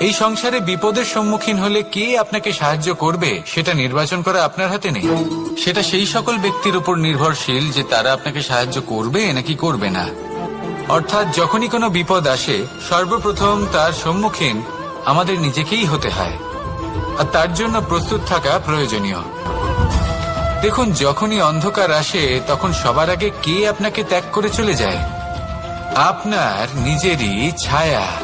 এই সংসারে বিপদের সম্মুখীন হলে কে আপনাকে সাহায্য করবে সেটা নির্বাচন করা আপনার হাতে নেই। সেটা সেই সকল ব্যক্তির উপর নির্ভরশীল যে তারা আপনাকে সাহায্য করবে নাকি করবে না। অর্থাৎ যখনই কোনো বিপদ আসে, সর্বপ্রথম তার সম্মুখীন আমাদের নিজেকেই হতে হয়। আর তার জন্য প্রস্তুত থাকা প্রয়োজনীয়। দেখুন, যখনই অন্ধকার আসে, তখন সবার আগে কে আপনাকে ত্যাগ করে চলে যায়? আপনার নিজেরই ছায়া।